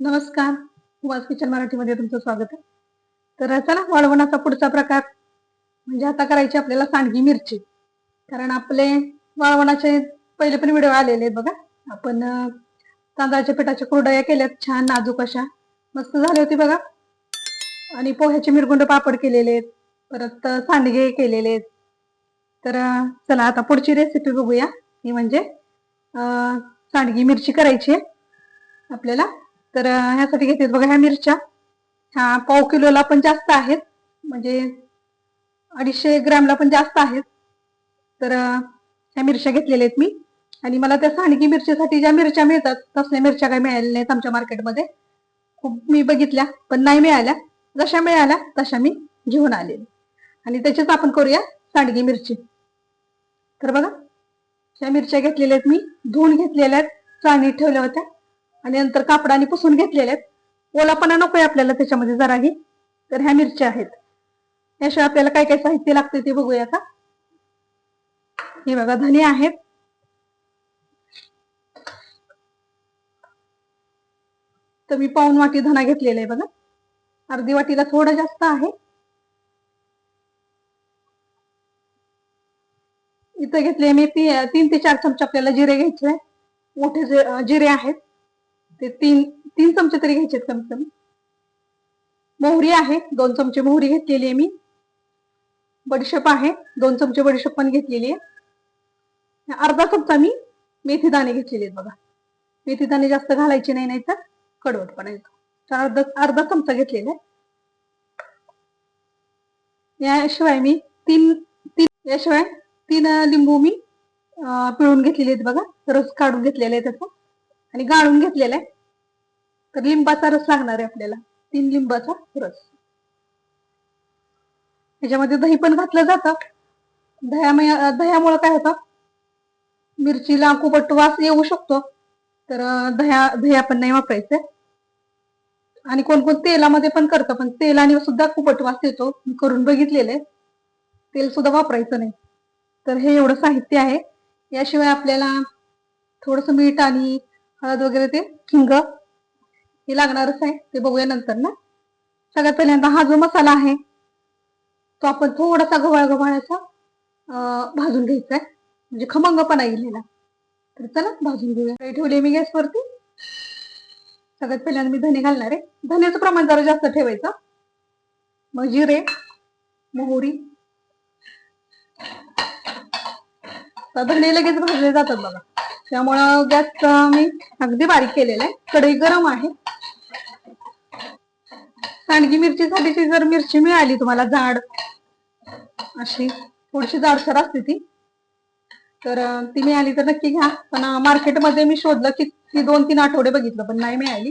नमस्कार. वास किचन मराठीमध्ये तुमचं स्वागत आहे. तर चला वाळवणाचा पुढचा प्रकार. म्हणजे आता करायची आपल्याला सांडगी मिरची. कारण आपले वाळवणाचे पहिले पण व्हिडिओ आलेले आहेत बघा. आपण तांदळाच्या पिठाच्या कुरडया केल्यात. छान नाजूक अशा. मस्त झाली होती बघा. आणि पोह्याचे मिरगुंड पापड केलेले आहेत. परत सांडगे केलेले आहेत. तर चला आता पुढची रेसिपी बघूया. ही म्हणजे सांडगी मिरची करायची आहे. आपल्याला तर ह्यासाठी घेते बघा ह्या मिरच्या. ह्या पाव किलोला पण जास्त आहेत. म्हणजे अडीचशे ग्रॅमला पण जास्त आहेत. तर ह्या मिरच्या घेतलेल्या आहेत मी. आणि मला त्या सांडगी मिरचीसाठी ज्या मिरच्या मिळतात तसल्या मिरच्या काही मिळालेल्या नाहीत आमच्या मार्केटमध्ये. खूप मी बघितल्या पण नाही मिळाल्या. जशा मिळाल्या तशा मी घेऊन आले आणि त्याचीच आपण करूया सांडगी मिरची. तर बघा ह्या मिरच्या घेतलेल्या आहेत मी. धुवून घेतलेल्या आहेत. चाळणीत ठेवल्या होत्या. आणि नंतर कापडाने पुसून घेतलेले आहेत. ओलापणा नकोय आपल्याला त्याच्यामध्ये जराही. तर ह्या मिरच्या आहेत. याशिवाय आपल्याला काय काय साहित्य लागते ते बघूया का? हे बघा धने आहेत. तर मी पाऊन वाटी धना घेतलेला आहे बघा. अर्धी वाटीला थोडं जास्त आहे. इथं घेतले मी ती तीन ते चार चमचे आपल्याला जिरे घ्यायचे मोठे जिरे आहेत. ते तीन तीन चमचे तरी घ्यायचे कमीत कमी. मोहरी आहे दोन चमचे मोहरी घेतलेली आहे मी. बडीशेप आहे दोन चमचे बडीशेप पण घेतलेली आहे. अर्धा चमचा मी मेथी दाणे घेतलेले आहेत बघा. मेथी दाणे जास्त घालायचे नाही नाही तर कडवटपणा येतो. तर अर्धा अर्धा चमचा घेतलेला आहे. याशिवाय मी तीन तीन याशिवाय तीन लिंबू मी पिळून घेतलेले आहेत बघा. रस काढून घेतलेले आहे त्याचा आणि गाळून घेतलेला आहे. तर लिंबाचा रस लागणार आहे आपल्याला. तीन लिंबाचा रस. त्याच्यामध्ये दही पण घातलं जातं. दह्यामुळे दह्यामुळे काय होतं? मिरचीला कुबट वास येऊ शकतो. तर दह्या दह्या दही आपण नाही वापरायचं आणि कोण कोण तेलामध्ये पण करतं पण तेलाने सुद्धा कुबट वास येतो. करून बघितलेले तेल सुद्धा वापरायचं नाही. तर हे एवढं साहित्य आहे. याशिवाय आपल्याला थोडस मीठ आणि हळद वगैरे ते हिंग हे लागणारच आहे. ते बघूया नंतर ना. सगळ्यात पहिल्यांदा हा जो मसाला आहे तो आपण थोडासा गव्हाळ गव्हाळाचा भाजून घ्यायचा आहे. म्हणजे खमंगपणा येईल तर चला भाजून घेऊया. काही ठेवले मी गॅसवरती. सगळ्यात पहिल्यांदा मी धने घालणार आहे. धन्याचं प्रमाण जरा जास्त ठेवायचं. मग जिरे मोहरी. तर धने लगेच भाजले जातात बघा. त्यामुळं गॅस मी अगदी बारीक केलेला आहे. कढई गरम आहे. सांडगी मिरचीसाठीची जर मिरची मिळाली तुम्हाला जाड अशी थोडीशी जाडसर असते ती तर ती मिळाली तर नक्की घ्या. पण मार्केटमध्ये मी शोधलं की ती दोन तीन आठवडे बघितलं पण नाही मिळाली.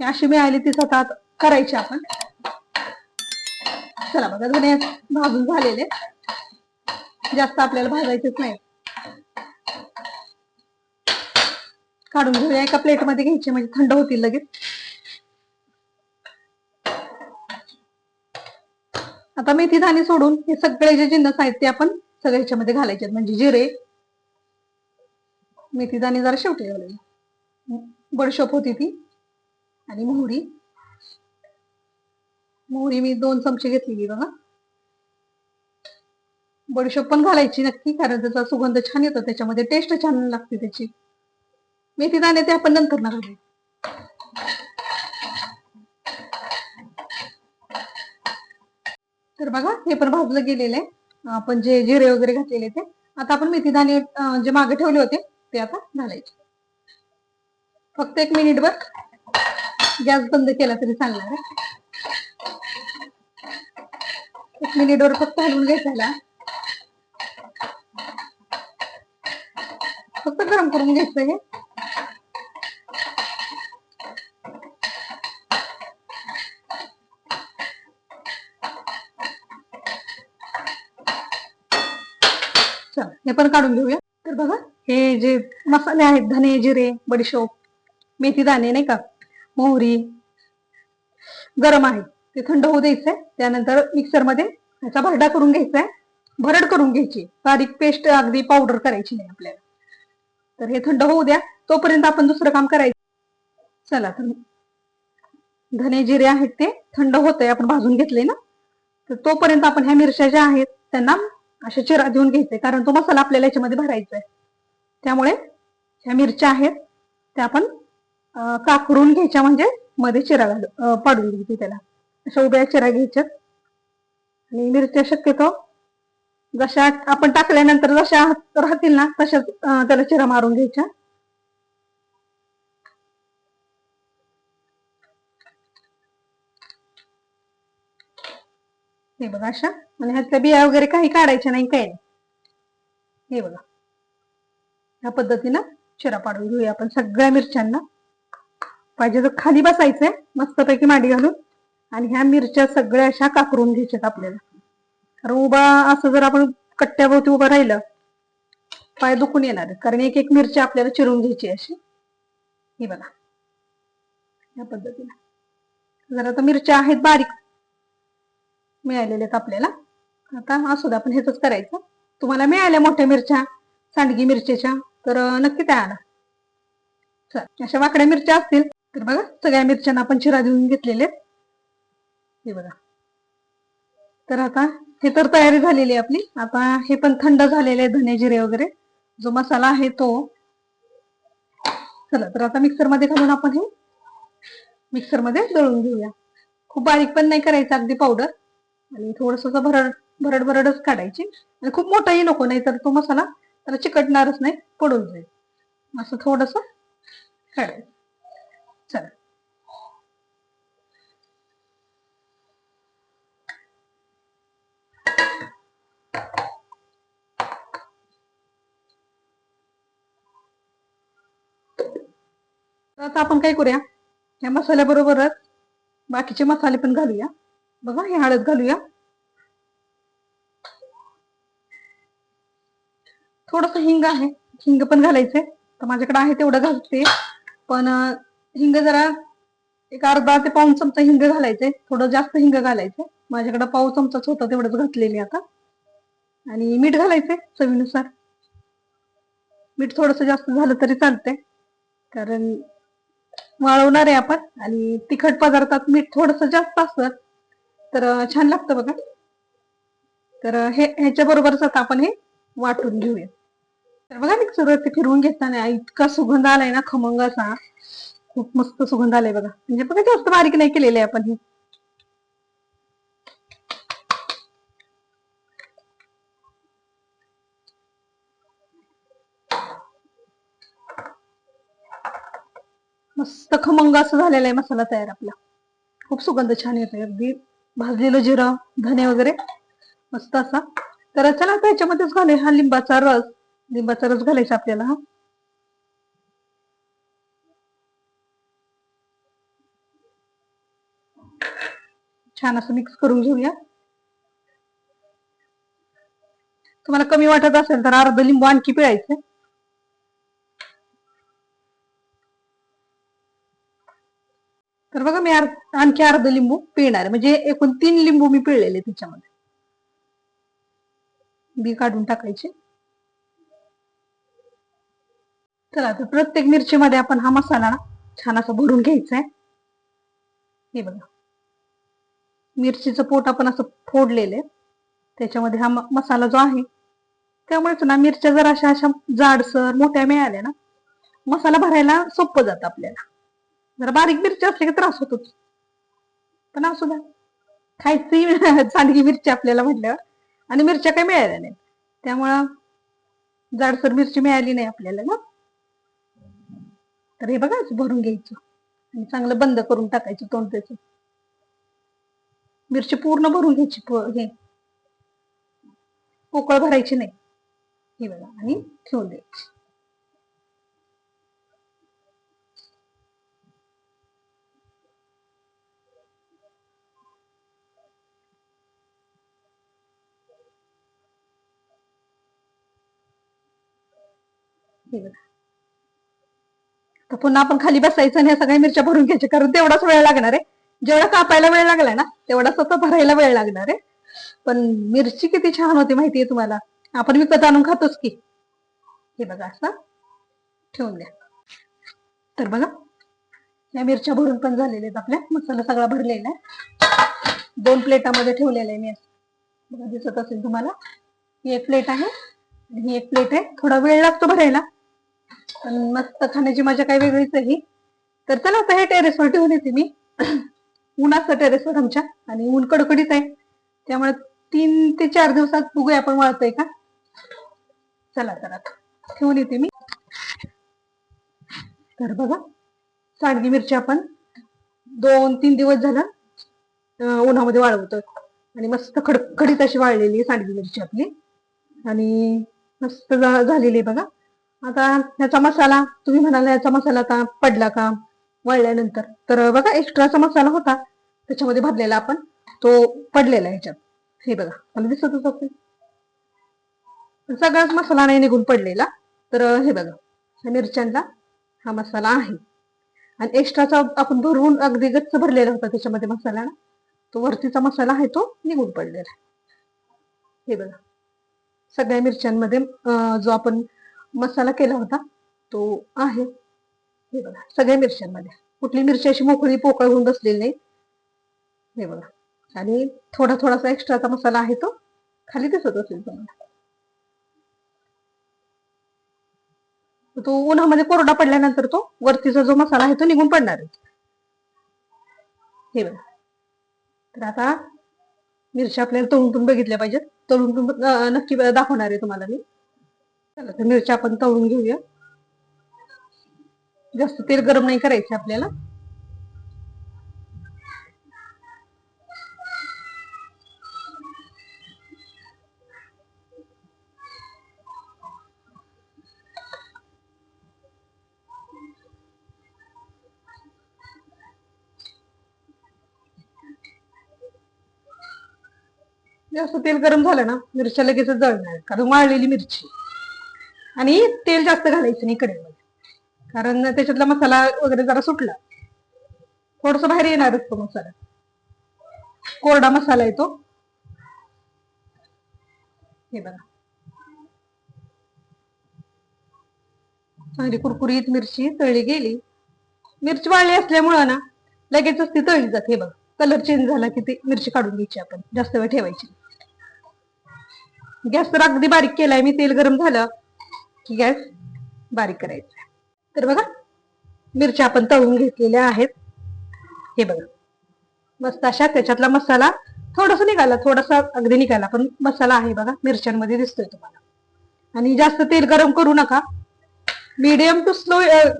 अशी मिळाली ती स्वतः करायची आपण. चला बघा धने भाजून झालेले. जास्त आपल्याला भाजायचेच नाही. काढून घेऊया. एका प्लेटमध्ये घ्यायचे म्हणजे थंड होतील लगेच. आता मेथी दाणे सोडून हे सगळे जे जिन्नस आहेत ते आपण सगळ्या ह्याच्यामध्ये घालायचे आहेत. म्हणजे जिरे मेथी दाणे जरा शेवटी घालायचे बडशोप होती ती. आणि मोहरी. मोहरी मी दोन चमचे घेतलेली बघा. बडीशोप पण घालायची नक्की कारण त्याचा सुगंध छान येतो त्याच्यामध्ये टेस्ट छान लागते त्याची. मेथी दाणे ते आपण नंतर ना घालू तर बघा हे पण भाजलं गेलेलं आहे. आपण जे जिरे वगैरे घातलेले ते. आता आपण मेथी दाणे जे मागे ठेवले होते ते आता घालायचे. फक्त एक मिनिटभर गॅस बंद केला तरी चालणार आहे. एक मिनिटवर फक्त हलवून घ्यायचा. फक्त गरम करून घ्यायचं हे. हे पण काढून घेऊया. तर बघा हे जे मसाले आहेत धने जिरे बडीशोप मेथी दाणे नाही का मोहरी गरम आहे ते थंड होऊ द्यायचंय. त्यानंतर मिक्सरमध्ये त्याचा भरडा करून घ्यायचा आहे भरड करून घ्यायची. बारीक पेस्ट अगदी पावडर करायची नाही आपल्याला. तर हे थंड होऊ द्या. तोपर्यंत आपण दुसरं काम करायचं. चला तर धने जिरे आहेत ते थंड होतंय आपण भाजून घेतले ना. तर तोपर्यंत आपण ह्या मिरच्या ज्या आहेत त्यांना अशा चिरा देऊन घ्यायचे. कारण तो मसाला आपल्याला याच्यामध्ये भरायचा आहे त्यामुळे ह्या मिरच्या आहेत त्या आपण काकडून घ्यायच्या म्हणजे मध्ये चिरा घाल पाडून घ्यायची त्याला. अशा उभ्या चिरा घ्यायच्यात. आणि मिरच्या शक्यतो जशा आपण टाकल्यानंतर जशा राहतील ना तशाच त्याला चिरा मारून घ्यायच्या. हे बघा अशा. आणि ह्यातल्या बिया वगैरे काही काढायच्या नाही काही नाही. हे बघा. ह्या पद्धतीनं चिरा पाडून घेऊया आपण सगळ्या मिरच्यांना. पाहिजे तर खाली बसायचंय मस्तपैकी माडी घालून. आणि ह्या मिरच्या सगळ्या अशा काकरून घ्यायच्यात आपल्याला. कारण उभा असं जर आपण कट्ट्याभोवती उभं राहिलं पाय दुखून येणार कारण एक एक मिरची आपल्याला चिरून घ्यायची अशी. हे बघा. या पद्धतीने. जर आता मिरच्या आहेत बारीक मिळालेले आहेत आपल्याला. आता असू द्या आपण हेच करायचं. तुम्हाला मिळाल्या मोठ्या मिरच्या सांडगी मिरचीच्या तर नक्की त्या आणा. चल अशा वाकड्या मिरच्या असतील तर बघा सगळ्या मिरच्यांना आपण चिरा देऊन घेतलेले आहेत. हे बघा. तर आता हे तर तयारी झालेली आहे आपली. आता हे पण थंड झालेले आहे धने जिरे वगैरे. जो मसाला आहे तो. चला तर आता मिक्सरमध्ये घालून आपण हे मिक्सरमध्ये दळून घेऊया. खूप बारीक पण नाही करायचं अगदी पावडर. आणि थोडस भरड भरड भरडच काढायची. आणि खूप मोठाही नको नाही तर तो मसाला त्याला चिकटणारच नाही पडून जाईल. असं थोडस काढायचं. चला. तर आता आपण काय करूया? या मसाल्याबरोबरच बाकीचे मसाले पण घालूया. बघा हे हळद घालूया. थोडस हिंग आहे. हिंग पण घालायचंय तर माझ्याकडे आहे तेवढं घालते. पण हिंग जरा एक अर्धा ते पाऊन चमचा हिंग घालायचंय थोडं जास्त हिंग घालायचंय माझ्याकडे पाव चमचाच होता तेवढंच घातलेले आता. आणि मीठ घालायचंय चवीनुसार. मीठ थोडस जास्त झालं तरी चालतंय. कारण वाळवणार आहे आपण. आणि तिखट पदार्थात मीठ थोडस जास्त असतं. तर छान लागतं बघा. तर हे ह्याच्या बरोबरच आता आपण हे वाटून घेऊया. तर बघा मिक्सरवरती फिरवून घेताना इतका सुगंध आलाय ना खमंग असा खूप मस्त सुगंध आलाय बघा. म्हणजे बघा जास्त बारीक नाही केलेले आहे आपण हे. मस्त खमंग असं झालेला आहे मसाला तयार आपला. खूप सुगंध छान येतोय अगदी. भाजलेलं जिरं धने वगैरे मस्त असा. तर चला आता याच्यामध्येच घालूया. हा लिंबाचा रस. लिंबाचा रस घालायचा आपल्याला हा. छान असं मिक्स करून घेऊया. तुम्हाला कमी वाटत असेल तर अर्ध लिंबू आणखी पिळायचं तर बघा मी आणखी अर्ध लिंबू पिळणार आहे. म्हणजे एकूण तीन लिंबू मी पिळलेले त्याच्यामध्ये बी काढून टाकायचे. चला तर प्रत्येक मिरचीमध्ये आपण हा मसाला ना छान असा भरून घ्यायचा आहे. हे बघा. मिरचीचं पोट आपण असं फोडलेलं आहे. त्याच्यामध्ये हा मसाला जो आहे त्यामुळेच ना मिरच्या जर अशा अशा जाडसर मोठ्या मिळाल्या ना मसाला भरायला सोपं जातं आपल्याला. जरा बारीक मिरची असली की त्रास होतोच. पण असू द्या. खायची सांडगी मिरची आपल्याला म्हटल्यावर. आणि मिरच्या काही मिळाल्या नाहीत. त्यामुळं जाडसर मिरची मिळाली नाही आपल्याला ना. तर हे बघा भरून घ्यायचं. आणि चांगलं बंद करून टाकायचं तोंड त्याचं. मिरची पूर्ण भरून घ्यायची हे. पोकळ भरायची नाही. हे बघा. आणि ठेवून द्यायची. हे बघा. तर पुन्हा आपण खाली बसायचं आणि ह्या सगळ्या मिरच्या भरून घ्यायच्या. कारण तेवढाच वेळ लागणार आहे. जेवढा कापायला वेळ लागलाय ना तेवढाच आता भरायला वेळ लागणार आहे. पण मिरची किती छान होती माहितीये तुम्हाला. आपण विकत आणून खातोच की. हे बघा असं. ठेवून द्या. तर बघा या मिरच्या भरून पण झालेल्या आहेत आपल्या. मसाला सगळा भरलेला आहे. दोन प्लेटामध्ये ठेवलेला आहे मी बघा दिसत असेल तुम्हाला. ही एक प्लेट आहे आणि ही एक प्लेट आहे. थोडा वेळ लागतो भरायला. मस्त खाण्याची मजा काही वेगळीच आहे तर चला आता हे टेरेसवर ठेवून येते मी. ऊन असतं टेरेसवर आमच्या. आणि ऊन कडकडीत आहे. त्यामुळे तीन ते चार दिवसात बघूया आपण वळतोय का? चला तर आता ठेवून येते मी. तर बघा सांडगी मिरची आपण दोन तीन दिवस झालं उन्हामध्ये वाळवतोय. आणि मस्त खडखडीत अशी वाळलेली आहे सांडगी मिरची आपली. आणि मस्त झालेली आहे बघा. आता ह्याचा मसाला तुम्ही म्हणाला याचा मसाला आता पडला का? वळल्यानंतर. तर बघा एक्स्ट्राचा मसाला होता. त्याच्यामध्ये भरलेला आपण तो पडलेला ह्याच्यात हे बघा मला दिसतच असेल सगळाच मसाला नाही निघून पडलेला. तर हे बघा ह्या मिरच्यांना हा मसाला आहे. आणि एक्स्ट्राचा आपण भरून अगदी गच्च भरलेला होता त्याच्यामध्ये मसाला ना. तो वरतीचा मसाला आहे तो निघून पडलेला आहे. हे बघा सगळ्या मिरच्यांमध्ये जो आपण मसाला केला होता. तो आहे. हे बघा सगळ्या मिरच्यांमध्ये. कुठली मिरची अशी मोकळी पोकळ होऊन बसलेली नाही. हे बघा. आणि थोडा थोडासा एक्स्ट्राचा मसाला आहे तो. खाली दिसत असेल तुम्हाला. तो उन्हामध्ये कोरडा पडल्यानंतर तो वरतीचा जो मसाला आहे तो निघून पडणार आहे. हे बघा. तर आता मिरच्या आपल्याला तळून बघितल्या पाहिजेत. तळून नक्की दाखवणार आहे तुम्हाला मी. चला तर मिरच्या आपण तळून घेऊया. जास्त तेल गरम नाही करायचं आपल्याला. जास्त तेल गरम झालं ना मिरच्या लगेच जळणार कारण वाळलेली मिरची. आणि तेल जास्त घालायचं नाही कढईमध्ये कारण त्याच्यातला मसाला वगैरे जरा सुटला. थोडस बाहेर येणारच तो मसाला. कोरडा मसाला आहे तो. हे बघा. चांगली कुरकुरीत मिरची तळली गेली. मिरची वाळली असल्यामुळं ना लगेचच ती तळली जाते. हे बघा. कलर चेंज झाला की ती मिरची काढून घ्यायची आपण. जास्त वेळ ठेवायची गॅस तर अगदी बारीक केलाय मी. तेल गरम झालं. की गॅस बारीक करायचा तर बघा मिरच्या आपण तळून घेतलेल्या आहेत. हे बघा मस्त अशा त्याच्यातला मसाला थोडासा निघाला थोडासा अगदी निघाला पण मसाला आहे बघा मिरच्यांमध्ये दिसतोय तुम्हाला. आणि जास्त तेल गरम करू नका. मीडियम टू स्लो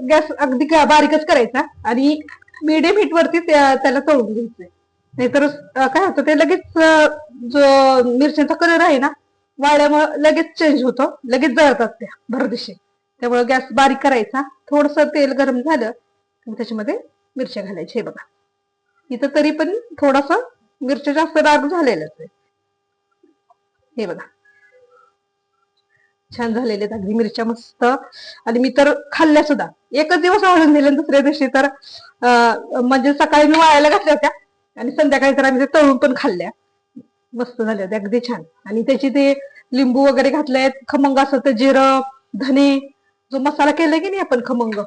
गॅस अगदी बारीकच करायचा आणि मीडियम हीट वरती त्याला तळून घ्यायचंय. नाहीतर काय होतं ते लगेच जो मिरच्यांचा कलर आहे ना वाळल्यामुळे लगेच चेंज होतो. लगेच जळतात त्या भरदिशी त्यामुळे गॅस बारीक करायचा. थोडस तेल गरम झालं त्याच्यामध्ये मिरच्या घालायच्या. हे बघा. इथं तरी पण थोडासा मिरच्या जास्त डार्क झालेल्याच आहे. हे बघा. छान झालेले आहेत अगदी मिरच्या मस्त. आणि मी तर खाल्ल्या सुद्धा. एकच दिवस वाळून दिले आणि दुसऱ्या दिवशी तर म्हणजे सकाळी मी वाळायला घातल्या होत्या. आणि संध्याकाळी तर आम्ही ते तळून पण खाल्ल्या. मस्त झाल्या होत्या. अगदी छान. आणि त्याची ते लिंबू वगैरे घातलेत खमंग असं तर जिरं धने जो मसाला केलाय की नाही आपण खमंग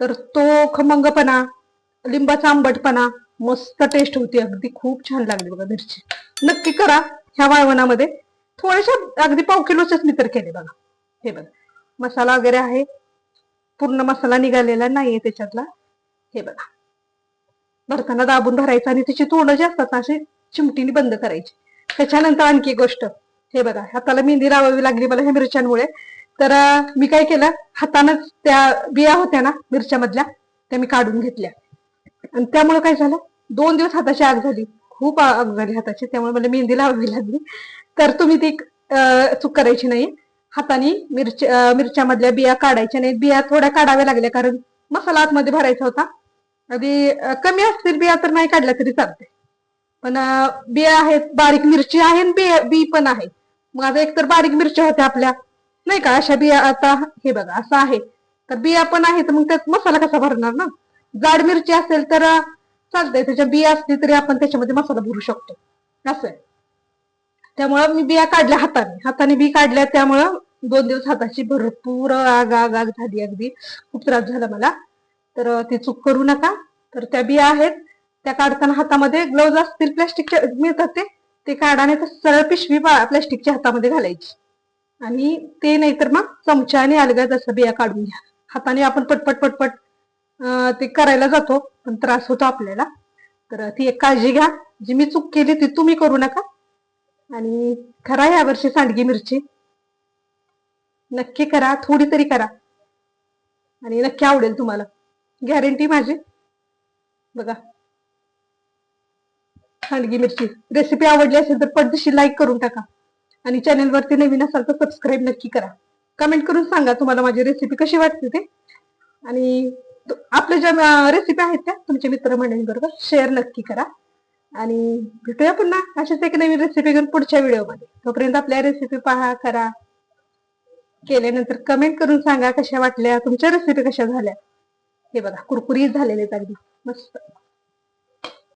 तर तो खमंगपणा लिंबाचा आंबटपणा मस्त टेस्ट होती अगदी खूप छान लागली बघा मिरची. नक्की करा ह्या वाळवणामध्ये. थोड्याशा अगदी पाव किलोचेच मी तर केले बघा. हे बघा मसाला वगैरे आहे. पूर्ण मसाला निघालेला नाहीये त्याच्यातला. हे बघा. भरताना दाबून भरायचं आणि त्याची तोंड जे असतात ना अशी चिमटीने बंद करायची. त्याच्यानंतर आणखी एक गोष्ट. हे बघा हाताला मेहंदी लावावी लागली मला ह्या मिरच्यांमुळे. तर मी काय केलं हातानच त्या बिया होत्या ना मिरच्यामधल्या त्या मी काढून घेतल्या. आणि त्यामुळे काय झालं दोन दिवस हाताची आग झाली. खूप आग झाली हाताची त्यामुळे मला मेहंदी लावावी लागली. तर तुम्ही ती चूक करायची नाही. हाताने मिरच्या मिरच्यामधल्या बिया काढायच्या नाही बिया थोड्या काढाव्या लागल्या कारण मसाला आतमध्ये भरायचा होता. अगदी कमी असतील बिया तर नाही काढल्या तरी चालते पण बिया आहेत बारीक मिरची आहे आणि बी बी पण आहे. मग आता एक तर बारीक मिरच्या होत्या आपल्या. नाही का? अशा बिया आता हे बघा असं आहे. तर बिया पण आहे तर मग त्यात मसाला कसा भरणार ना? जाड मिरची असेल तर चालतंय. त्याच्या बिया असली तरी आपण त्याच्यामध्ये मसाला भरू शकतो. असं आहे. त्यामुळं मी बिया काढल्या हाताने. हाताने बी काढल्या त्यामुळं दोन दिवस हाताची भरपूर आग आग आग झाली अगदी. खूप त्रास झाला मला. तर ती चूक करू नका. तर त्या बिया आहेत. त्या काढताना हातामध्ये ग्लोव्ज असतील प्लास्टिकचे मिळतात ते. ते काढाने तर सरळ पिशवी प्लास्टिकच्या हातामध्ये घालायची. आणि ते नाहीतर मग चमचा आणि अलगद असं बिया काढून घ्या. हाताने आपण पटपट पटपट ते करायला जातो पण त्रास होतो आपल्याला. तर ती एक काळजी घ्या. जी मी चूक केली ती तुम्ही करू नका. आणि करा या वर्षी सांडगी मिरची. नक्की करा थोडी तरी करा. आणि नक्की आवडेल तुम्हाला. गॅरंटी माझी. बघा. खांडगी मिरची. रेसिपी आवडली असेल तर पद्धतशीर लाईक करून टाका. आणि चॅनेलवरती नवीन असाल तर सबस्क्राईब नक्की करा. कमेंट करून सांगा तुम्हाला माझी रेसिपी कशी वाटते ते. आणि आपल्या ज्या रेसिपी आहेत त्या तुमच्या मित्रमंडळींबरोबर शेअर नक्की करा. आणि भेटूया पुन्हा अशाच एक नवीन रेसिपी घेऊन पुढच्या व्हिडिओमध्ये. तोपर्यंत आपल्या रेसिपी पहा करा. केल्यानंतर कमेंट करून सांगा कशा वाटल्या तुमच्या रेसिपी कशा झाल्या. हे बघा कुरकुरीत झालेले अगदी. मस्त.